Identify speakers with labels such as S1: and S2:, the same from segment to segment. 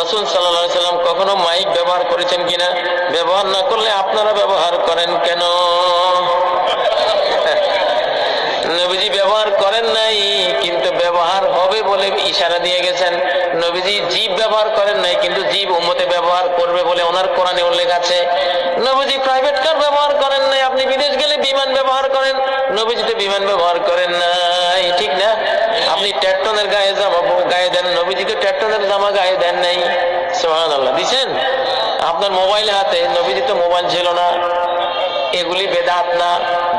S1: রসুল সাল্লাহ সাল্লাম কখনো মাইক ব্যবহার করেছেন কিনা? ব্যবহার না করলে আপনারা ব্যবহার করেন কেন? নবীজি ব্যবহার করেন নাই, কিন্তু ব্যবহার হবে বলে ইশারা দিয়ে গেছেন। নবীজি জীব ব্যবহার করেন নাই, কিন্তু জীব উম্মতে ব্যবহার করবে বলে ওনার কোরআনে উল্লেখ আছে। নবীজি প্রাইভেট কার ব্যবহার করেন নাই, আপনি বিদেশ গেলে বিমান ব্যবহার করেন। নবীজি তো বিমান ব্যবহার করেন নাই, ঠিক না? আপনি ট্যাটনের গায়ে জামা গায়ে দেন নবীজি তো ট্যাটনের জামা গায়ে দেন নাই। সোহান দিছেন? আপনার মোবাইল হাতে নবীজি তো মোবাইল ছিল না। এগুলি বেদাত না।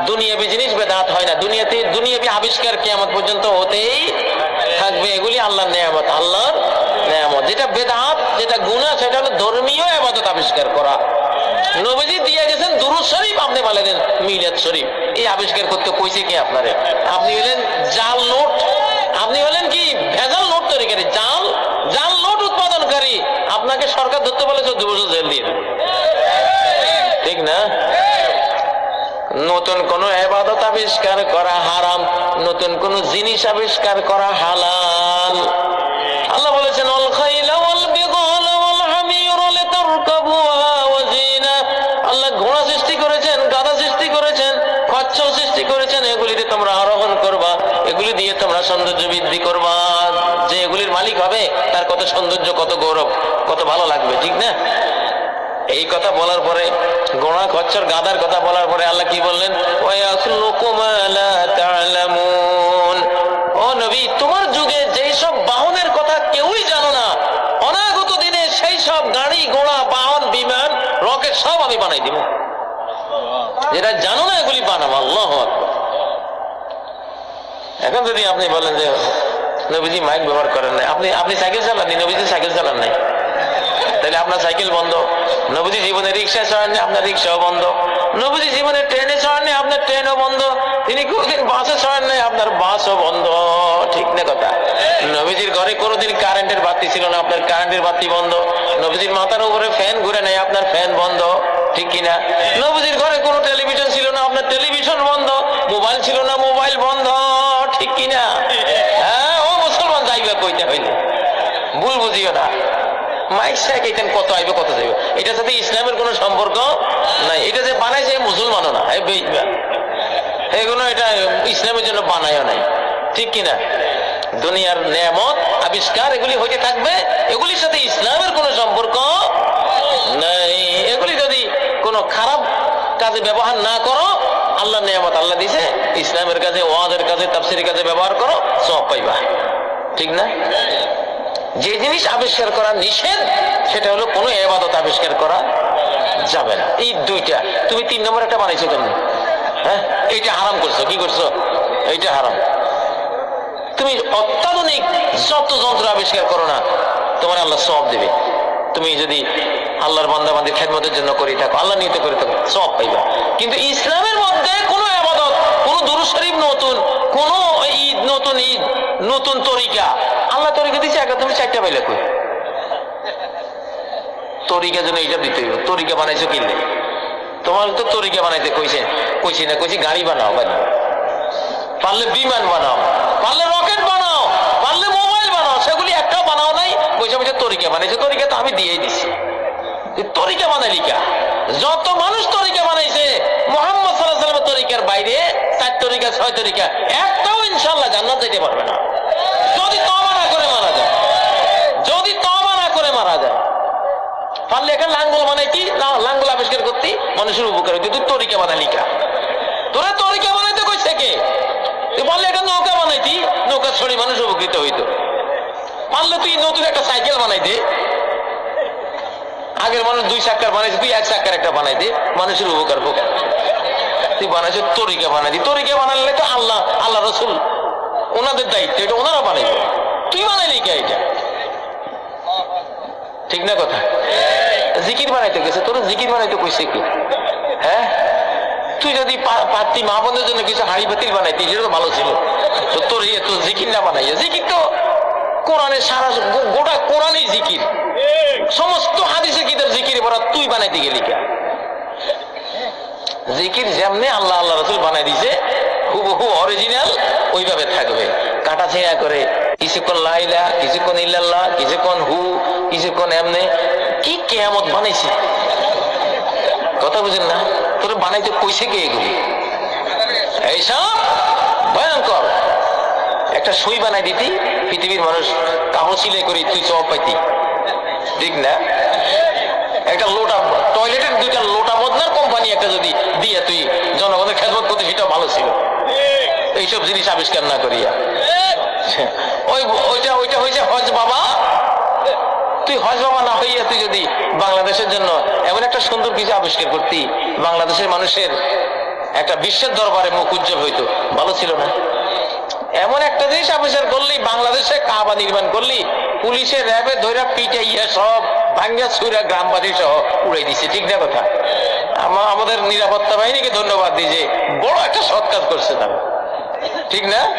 S1: দুনিয়াবি জিনিস বেদাত হয় না। দুনিয়াতে দুনিয়াবি আবিষ্কার কিয়ামত পর্যন্ত হতেই থাকবে। এগুলি আল্লাহর নেয়ামত আল্লাহর নেয়ামত। যেটা বেদাত, যেটা গুনাহ, সেটা হলো ধর্মীয় আবাদত আবিষ্কার করা। নবীজি দিয়ে গেছেন দুরুদ শরীফ, আপনি বলে দেন মিলাদ শরীফ। এই আবিষ্কার করতে কইছে কি আপনারে? আপনি হলেন নতুন কোন এবাদত আবিষ্কার করা হারাম, নতুন কোন জিনিস আবিষ্কার করা হালাল। আল্লাহ বলেছেন অল জিনা আল্লাহ ঘোড়া সৃষ্টি করেছেন সৃষ্টি করেছেন সৃষ্টি করেছেন তোমরা আরোহণ করবা, এগুলি দিয়ে তোমরা সৌন্দর্য বৃদ্ধি করবা। যে এগুলির মালিক হবে, তার কত সৌন্দর্য, কত গৌরব, কত ভালো লাগবে, ঠিক না? এই কথা বলার পরে গোড়া খচ্চর গাদার কথা বলার পরে আল্লাহ কি বললেন? ও নবী, তোমার যুগে যেই সব বাহনের কথা কেউই জানো না। অনাগত দিনে সেই সব গাড়ি, ঘোড়া, বাহন, বিমান, রকেট সব আমি বানাই দিব। যেটা জানো না এগুলি বানাবো আল্লাহ এখন যদি আপনি বলেন যে, নবীজি মাইক ব্যবহার করেন নাই। আপনি আপনি সাইকেল চালাননি, নবীজি সাইকেল চালান নাই। তাহলে আপনার সাইকেল বন্ধ। নবীজি জীবনে রিক্সা চড়াননি আপনার রিক্সাও বন্ধ। নবীজি জীবনে ট্রেনে চড়াননি আপনার ট্রেনও বন্ধ। তিনি কোনোদিন বাসে চড়ান নাই আপনার বাসও বন্ধ। ঠিক না কথা? নবীজির ঘরে কোনোদিন কারেন্টের বাতি ছিল না, আপনার কারেন্টের বাতি বন্ধ। নবীজির মাথার উপরে ফ্যান ঘুরে নাই, আপনার ফ্যান বন্ধ। ঠিক কিনা? নবীজির ঘরে কোনো টেলিভিশন ছিল না, আপনার টেলিভিশন বন্ধ। মোবাইল ছিল না, মোবাইল বন্ধ। ঠিক কিনা? হ্যাঁ ও মুসলমান, যাইবে কইতে হইলে। ভুল বুঝিও না। শেখ কত কত এটার সাথে ইসলামের কোনো সম্পর্ক নাই। এটা যে বানাইছে না এটা ইসলামের জন্য নাই। ঠিক দুনিয়ার নিয়ামত, আবিষ্কার, এগুলি হইতে থাকবে। এগুলির সাথে ইসলামের কোনো সম্পর্ক নাই। এগুলি যদি কোনো খারাপ কাজে ব্যবহার না করো, আল্লাহ নিয়ামত আল্লাহ দিছে, ইসলামের কাজে ওয়াদের কাজে, তাফসিরের কাজে ব্যবহার করো সব পাইবা। ঠিক না? যে জিনিস আবিষ্কার করা নিষেধ, সেটা হলো কোনো এবাদত আবিষ্কার করা যাবে না। এই দুইটা। তুমি তিন নম্বর একটা বানাইছো কেন? হ্যাঁ? এইটা হারাম করছ। কি করছ? এইটা হারাম। তুমি অত্যাধুনিক যত যন্ত্র আবিষ্কার করো না, তোমার আল্লাহ সব দেবে। তুমি যদি আল্লাহর বান্দাবান্দি খেদমতের জন্য করি থাকো আল্লাহ নিতে করে থাকো সব পাইবা। কিন্তু ইসলামের মধ্যে কোনো আবাদত কোনো দুরু শরীফ নতুন, কোনো ঈদ নতুন ঈদ, নতুন তরিকা আল্লাহ তরিকা দিচ্ছে একটা তুমি চারটা পাইলে কই? তরিকা জন্য এইটা দিতে হইব। তরিকা বানাইছো কিনলে তোমার তো তরিকা বানাইতে কইছে, কইছি না কইছি, গাড়ি বানাও বানাও পারলে বিমান বানাও, পারলে রকেট বানাও, পারলে মোবাইল বানাও, সেগুলি একটাও বানাও নাই পয়সা পয়সা তরিকা বানাইছে, তরিকা তো আমি দিয়েই দিছি। তরিকা বানাইলি কা? যত মানুষ তরিকা বানাইছে, মোহাম্মদ সাল্লাহ সাল্লামের তরিকার বাইরে, চার তরিকা, ছয় তরিকা, একটাও ইনশাল্লাহ জান্নাত যেতে পারবে না। যদি তবা না করে মারা যায় যদি তবা না করে মারা যায় পারলে এখানে লাঙ্গল বানাইতি না, লাঙ্গল আবিষ্কার করতি মানুষের উপকার। হইতে তুই তরিকা বানালি কা তোরা তরিকা বানাইতে কইছে কে? তুই পারলে একটা নৌকা বানাইতি নৌকা ছড়ি মানুষ উপকৃত হইতো। পারলে তুই নতুন একটা সাইকেল বানাইতে। আগের মানুষ দুই চাক্কার বানাইছে, তুই এক চাক্কার একটা বানাইতে। মানুষের উপকার হোক তুই বানাইছে তরিকা বানাইতি। তরিকা বানালে তো আল্লাহ আল্লাহ রসুল ওনাদের দায়িত্ব, এটা ওনারা বানাইবে। তুই বানাইলি কে এটা? ঠিক না কথা? জিকির বানাইতে গেছে, তোর জিকির বানাইতে কইছে কি? হ্যাঁ? তুই যদি পারতি মা বোনদের জন্য কিছু হাড়ি বাতিল বানাইতি সেটা তো ভালো ছিল। তো তোর ইয়ে তোর জিকির না বানাইয়া, জিকির তো কোরআনের সারা গোটা কোরআনই জিকির। সমস্ত হাদিসে কিতাব জিকির ভরা তুই বানাইতে গেলি কে? জিকির যেমনি আল্লাহ আল্লাহ রসুল বানাই দিছে, হুবহু অরিজিনাল ওইভাবে থাকবে। কাটা ছেঁড়া করে, কিছুক্ষণ লাইলা কিছুক্ষণ ইল্লাল্লাহ, কিছুক্ষণ হু কিছু কিছু কোন এমনি কি কেয়ামত বানাইছে? কথা বুঝেন না? তোরা বানাইতে কইছে কে এগুলি? এইসব ভয়ঙ্কর। একটা সুই বানাই দিতি পৃথিবীর মানুষ কাপড় সিলাই করি তুই চপ পাইতি। ঠিক না? একটা লোটা টয়লেটের দুইটা লোটা বদনার কোম্পানি একটা যদি দিয়ে তুই জনগণের খেদমত করতে সেটা ভালো ছিল। এইসব জিনিস আবিষ্কার না করিয়া। ওই ওইটা ওইটা হয়েছে হজ বাবা। তুই হজ বাবা না হইয়া তুই যদি বাংলাদেশের জন্য এমন একটা সুন্দর কিছু আবিষ্কার করতি, বাংলাদেশের মানুষের একটা বিশ্বের দরবারে মুখ উজ্জ্বল হইতো, ভালো ছিল না। এমন একটা জিনিস আবিষ্কার করলি, বাংলাদেশে কাবা নির্মাণ করলি, পুলিশের র্যাবে ধৈরা পিটাইয়া সব ভাঙ্গা ছুরা গ্রামবাসী সহ উড়াই দিছে, ঠিক না কথা? আমা- আমাদের নিরাপত্তা বাহিনীকে ধন্যবাদ দিই যে বড় একটা সৎ কাজ করছে তারা। ঠিক না?